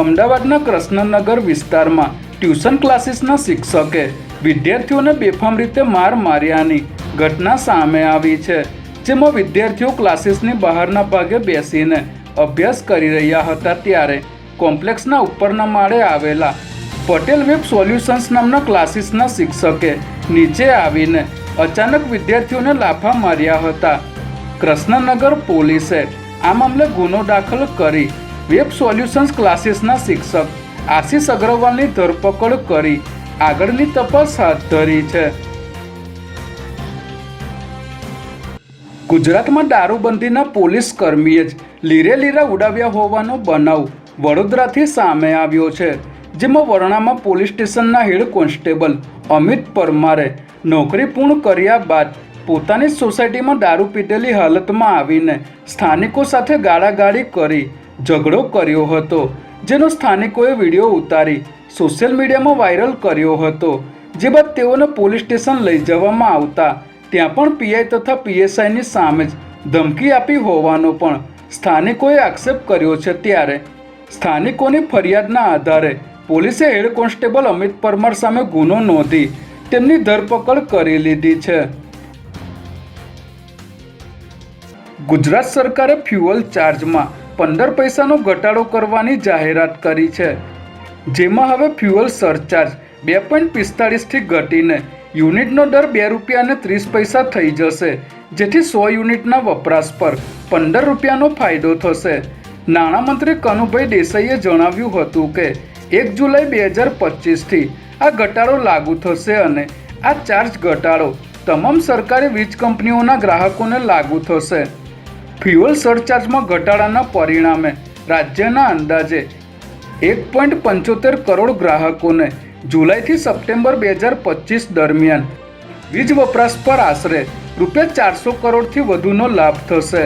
અમદાવાદના કૃષ્ણનગર વિસ્તારમાં ટ્યુશન ક્લાસીસના શિક્ષકે વિદ્યાર્થીઓને બેફામ રીતે માર માર્યાની ઘટના સામે આવી છે, જેમાં વિદ્યાર્થીઓ ક્લાસીસની બહારના ભાગે બેસીને અભ્યાસ કરી રહ્યા હતા ત્યારે કોમ્પ્લેક્સના ઉપરના માળે આવેલા પટેલ વેબ સોલ્યુશન્સ નામના ક્લાસીસના શિક્ષકે નીચે આવીને અચાનક વિદ્યાર્થીઓને લાફા માર્યા હતા. કૃષ્ણનગર પોલીસે આ મામલે ગુનો દાખલ કરી વેબ સોલ્યુશન્સ ક્લાસીસના શિક્ષક આશીષ અગ્રવાલની ધરપકડ કરી. આગળની તપાસ હાથ ધરી છે. ગુજરાતમાં દારૂબંધીના પોલીસ કર્મીએ જ લીરે લીરા ઉડાવ્યા હોવાનો બનાવ વડોદરાથી સામે આવ્યો છે, જેમાં વરણામાં પોલીસ સ્ટેશનના હેડ કોન્સ્ટેબલ અમિત પરમારે નોકરી પૂર્ણ કર્યા બાદ પોતાની સોસાયટીમાં દારૂ પીધેલી હાલતમાં આવીને સ્થાનિકો સાથે ગાળાગાળી કરી ઝઘડો કર્યો હતો, જેનો સ્થાનિકોએ વીડિયો ઉતારી, સોશિયલ મીડિયામાં વાયરલ કર્યો હતો, જે બાદ તેઓને પોલીસ સ્ટેશન લઈ જવામાં આવતા, ત્યાં પણ પીઆઈ તથા પીએસઆઈની સામે જ ધમકી આપી હોવાનો પણ સ્થાનિકોએ આક્ષેપ કર્યો છે ત્યારે. સ્થાનિકોની ફરિયાદના આધારે પોલીસે હેડ કોન્સ્ટેબલ અમિત પરમાર સામે ગુનો નોંધી તેમની ધરપકડ કરી લીધી છે. ગુજરાત સરકારે ફ્યુઅલ ચાર્જમાં પંદર પૈસાનો ઘટાડો કરવાની જાહેરાત કરી છે. જેમાં હવે ફ્યુઅલ સરચાર્જ બે પોઈન્ટ પિસ્તાળીસથી ઘટીને યુનિટનો દર બે રૂપિયા અને ત્રીસ પૈસા થઈ જશે, જેથી સો યુનિટના વપરાશ પર પંદર રૂપિયાનો ફાયદો થશે. નાણામંત્રી કનુભાઈ દેસાઈએ જણાવ્યું હતું કે, એક જુલાઈ બે હજાર પચીસથી આ ઘટાડો લાગુ થશે અને આ ચાર્જ ઘટાડો તમામ સરકારી વીજ કંપનીઓના ગ્રાહકોને લાગુ થશે. ફ્યુઅલ સરચાર્જમાં ઘટાડાના પરિણામે રાજ્યના અંદાજે એક પોઈન્ટ પંચોતેર કરોડ ગ્રાહકોને જુલાઈથી સપ્ટેમ્બર બે હજાર પચીસ દરમિયાન વીજ વપરાશ પર આશરે રૂપિયા ચારસો કરોડથી વધુનો લાભ થશે.